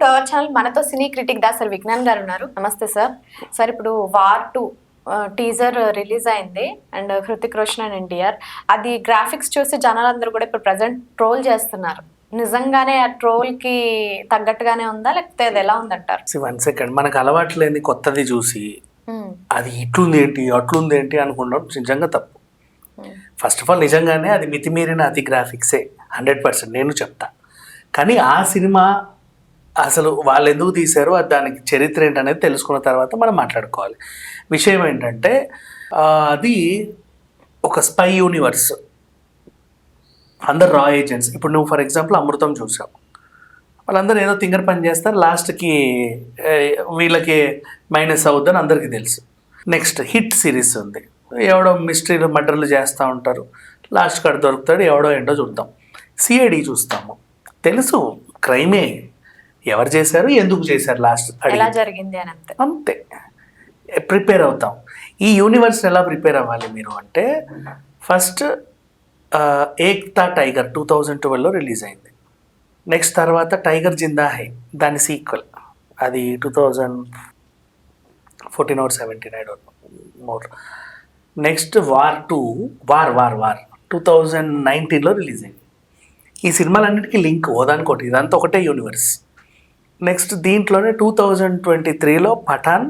To our channel. మనతో cine critic Dasari Vignan గారు ఉన్నారు. నమస్తే సార్. సార్ ఇప్పుడు వార్ టూ టీజర్ రిలీజ్ అయింది. And Hrithik Roshan and NTR. అది గ్రాఫిక్స్ చూసి జనాలందరూ కూడా ఇప్పుడు ప్రజెంట్ ట్రోల్ చేస్తున్నారు. నిజంగానే ఆ ట్రోల్కి తగ్గట్టుగానే ఉందా? లేకపోతే అది ఎలా ఉందంటారు? One second. మనకు అలవాటు లేని కొత్తది చూసి. అది ఇట్లుంది ఏంటి అట్లుంది ఏంటి అనుకున్నాం నిజంగా తప్పు. ఫస్ట్ ఆఫ్ ఆల్ నిజంగానే అది మితిమీరిన అతి గ్రాఫిక్సే. Hundred percent. నేను చెప్తా. కానీ ఆ సినిమా అసలు వాళ్ళు ఎందుకు తీశారు దానికి చరిత్ర ఏంటనేది తెలుసుకున్న తర్వాత మనం మాట్లాడుకోవాలి. విషయం ఏంటంటే అది ఒక స్పై యూనివర్స్. అందరు రా ఏజెంట్స్. ఇప్పుడు నువ్వు ఫర్ ఎగ్జాంపుల్ అమృతం చూసావు. వాళ్ళందరూ ఏదో తింగర్ పని చేస్తారు లాస్ట్కి వీళ్ళకి మైనస్ అవుద్దని అందరికీ తెలుసు. నెక్స్ట్ హిట్ సిరీస్ ఉంది. ఎవడో మిస్టరీలు మర్డర్లు చేస్తూ ఉంటారు. లాస్ట్ కాడ దొరుకుతాడు ఎవడో ఏంటో చూద్దాం. సిఐడి చూస్తాము. తెలుసు క్రైమే. ఎవరు చేశారు ఎందుకు చేశారు లాస్ట్ ఎలా జరిగింది అని అంతే. అంతే. ప్రిపేర్ అవుతాం. ఈ యూనివర్స్ ఎలా ప్రిపేర్ అవ్వాలి మీరు అంటే first Ek Tha tiger two thousand ట్వెల్వ్లో release అయింది. నెక్స్ట్ తర్వాత టైగర్ జిందా హై దాని సీక్వెల్. అది two thousand fourteen or seventeen I don't more. Next war two war war war two thousand నైన్టీన్లో రిలీజ్ అయింది. ఈ సినిమాలన్నిటికీ లింక్ ఓదానికోటి ఇదంతా ఒకటే యూనివర్స్. నెక్స్ట్ దీంట్లోనే టూ థౌజండ్ ట్వంటీ త్రీలో Pathaan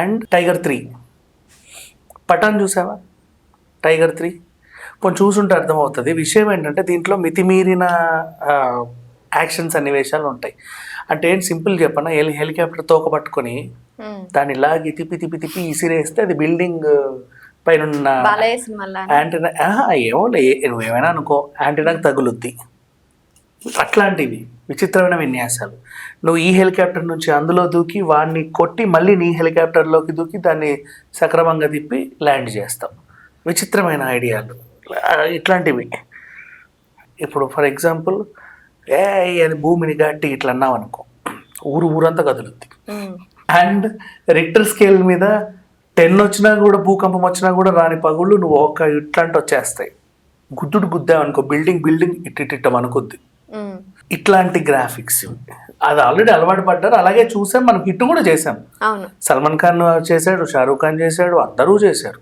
and tiger three. Pathaan చూసావా? Tiger three. కొంచెం చూసుంటే అర్థమవుతుంది. విషయం ఏంటంటే దీంట్లో మితిమీరిన యాక్షన్ సన్నివేశాలు ఉంటాయి. అంటే ఏంటి? సింపుల్ చెప్పనా? హెలి హెలికాప్టర్ తోక పట్టుకొని. దాన్ని లాగి తిప్పి తిప్పి తిప్పి ఇసిరేస్తే అది బిల్డింగ్ పైన యాంటీనా ఏమో నువ్వేమైనా అనుకో యాంటీనాకు తగులుద్ది. అట్లాంటివి విచిత్రమైన విన్యాసాలు. నువ్వు ఈ హెలికాప్టర్ నుంచి అందులో దూకి వాడిని కొట్టి మళ్ళీ నీ హెలికాప్టర్లోకి దూకి దాన్ని సక్రమంగా తిప్పి ల్యాండ్ చేస్తాం. విచిత్రమైన ఐడియాలు. ఇట్లాంటివి. ఇప్పుడు ఫర్ ఎగ్జాంపుల్ ఏ అది భూమిని గట్టి ఇట్లా అన్నావు అనుకో ఊరు ఊరంతా కదులుద్ది. అండ్ రిక్టర్ స్కేల్ మీద టెన్ వచ్చినా కూడా భూకంపం వచ్చినా కూడా రాని పగుళ్ళు నువ్వు ఒక ఇట్లాంటి వచ్చేస్తాయి. గుద్దుడు గుద్దావు అనుకో బిల్డింగ్ బిల్డింగ్ ఇట్టిట్ట అనుకుద్ది. ఇట్లాంటి గ్రాఫిక్స్. అది ఆల్రెడీ అలవాటు పడ్డారు. అలాగే చూసాం మనం హిట్ కూడా చేసాం. సల్మాన్ ఖాన్ చేశాడు షారూఖ్ ఖాన్ చేశాడు అందరూ చేశారు.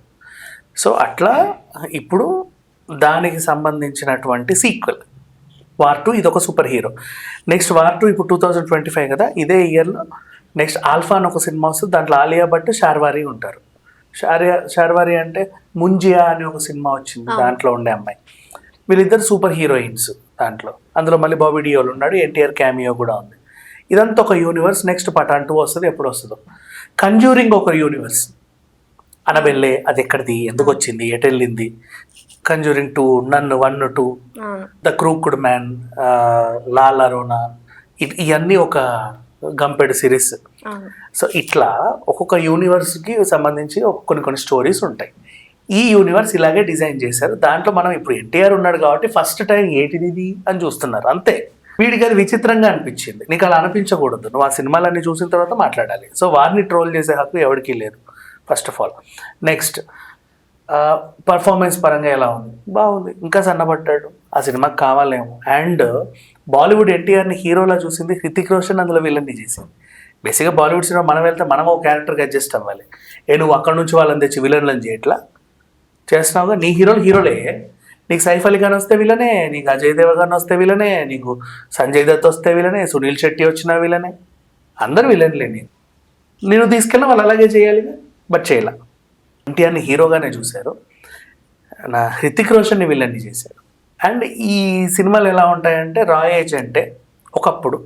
సో అట్లా ఇప్పుడు దానికి సంబంధించినటువంటి సీక్వెల్. వార్ టూ ఇది ఒక super hero. Next war two ఇప్పుడు టూ థౌజండ్ ట్వంటీ ఫైవ్ కదా ఇదే ఇయర్లో నెక్స్ట్ ఆల్ఫా అని ఒక సినిమా వస్తుంది దాంట్లో ఆలియా భట్ షార్వారి ఉంటారు. షారియా షార్వారి అంటే ముంజియా అని ఒక సినిమా వచ్చింది దాంట్లో ఉండే అమ్మాయి. వీళ్ళిద్దరు సూపర్ హీరోయిన్స్ దాంట్లో. అందులో మళ్ళీ బాబీ డియోల్ ఉన్నాడు ఎన్టీఆర్ క్యామియో కూడా ఉంది. ఇదంతా ఒక యూనివర్స్ నెక్స్ట్ పఠాన్ టూ వస్తుంది ఎప్పుడు వస్తుందో. కంజూరింగ్ ఒక యూనివర్స్. అనబెల్లే అది ఎక్కడిది ఎందుకు వచ్చింది ఎటు వెళ్ళింది? కంజూరింగ్ టూ నన్ను one two the crooked man La Llorona ఇ- ఇవన్నీ ఒక గంపెడు సిరీస్ సో ఇట్లా ఒక్కొక్క యూనివర్స్కి సంబంధించి కొన్ని కొన్ని స్టోరీస్ ఉంటాయి. ఈ యూనివర్స్ ఇలాగే డిజైన్ చేశారు. దాంట్లో మనం ఇప్పుడు ఎన్టీఆర్ ఉన్నాడు కాబట్టి ఫస్ట్ టైం ఏంటిది అని చూస్తున్నారు. అంతే. వీడికి అది విచిత్రంగా అనిపించింది. నీకు అలా అనిపించకూడదు. నువ్వు ఆ సినిమాలన్నీ చూసిన తర్వాత మాట్లాడాలి. సో వారిని ట్రోల్ చేసే హక్కు ఎవరికీ లేదు. First of all next performance పరంగా ఎలా ఉంది? బాగుంది. ఇంకా సన్నపడ్డాడు ఆ సినిమాకి కావాలేమో. అండ్ బాలీవుడ్ ఎన్టీఆర్ని హీరోలా చూసింది హృతిక్ రోషన్ అందులో విలన్ని చేసింది. బేసిక్గా బాలీవుడ్ సినిమా మనం వెళ్తే మనం ఒక క్యారెక్టర్కి అడ్జస్ట్ అవ్వాలి. ఏ నువ్వు అక్కడ నుంచి వాళ్ళని తెచ్చి విలన్లను చేయట్లా చేస్తున్నావుగా నీ హీరోలు హీరోలే. నీకు సైఫ్ అలీ ఖాన్ వస్తే విలనే నీకు అజయ్ దేవగన్ వస్తే విలనే నీకు సంజయ్ దత్ వస్తే విలనే సునీల్ శెట్టి వచ్చిన విలనే. అందరు విలన్లే నేను. నేను తీసుకెళ్ళిన వాళ్ళు అలాగే చేయాలి బట్ చేయాల. ఎన్టీఆర్ని హీరోగానే చూశారు. నా హృతిక్ రోషన్ని విలన్ని చేశారు. అండ్ ఈ సినిమాలు ఎలా ఉంటాయంటే రా ఏజెంటే ఒకప్పుడు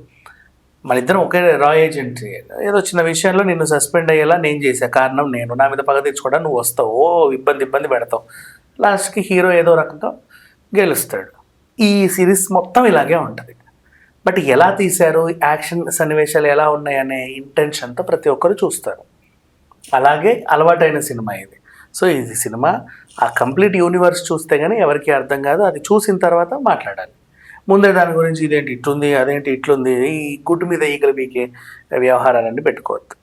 మన ఇద్దరం ఒకే రా ఏజెంట్. ఏదో చిన్న విషయంలో నిన్ను సస్పెండ్ అయ్యేలా నేను చేశా కారణం నేను. నా మీద పగ తెచ్చుకోవడానికి నువ్వు వస్తావు ఓ ఇబ్బంది ఇబ్బంది పెడతావు. లాస్ట్కి హీరో ఏదో రకంగా గెలుస్తాడు. ఈ సిరీస్ మొత్తం ఇలాగే ఉంటుంది. బట్ ఎలా తీశారు యాక్షన్ సన్నివేశాలు ఎలా ఉన్నాయనే ఇంటెన్షన్తో ప్రతి ఒక్కరు చూస్తారు. అలాగే అలవాటైన సినిమా ఇది. సో ఇది సినిమా ఆ కంప్లీట్ యూనివర్స్ చూస్తే కానీ ఎవరికి అర్థం కాదు. అది చూసిన తర్వాత మాట్లాడాలి. ముందే దాని గురించి ఇదేంటి ఇట్లుంది అదేంటి ఇట్లుంది ఈ గుడ్డు మీద ఈగలు మీకే వ్యవహారాలన్నీ పెట్టుకోవద్దు.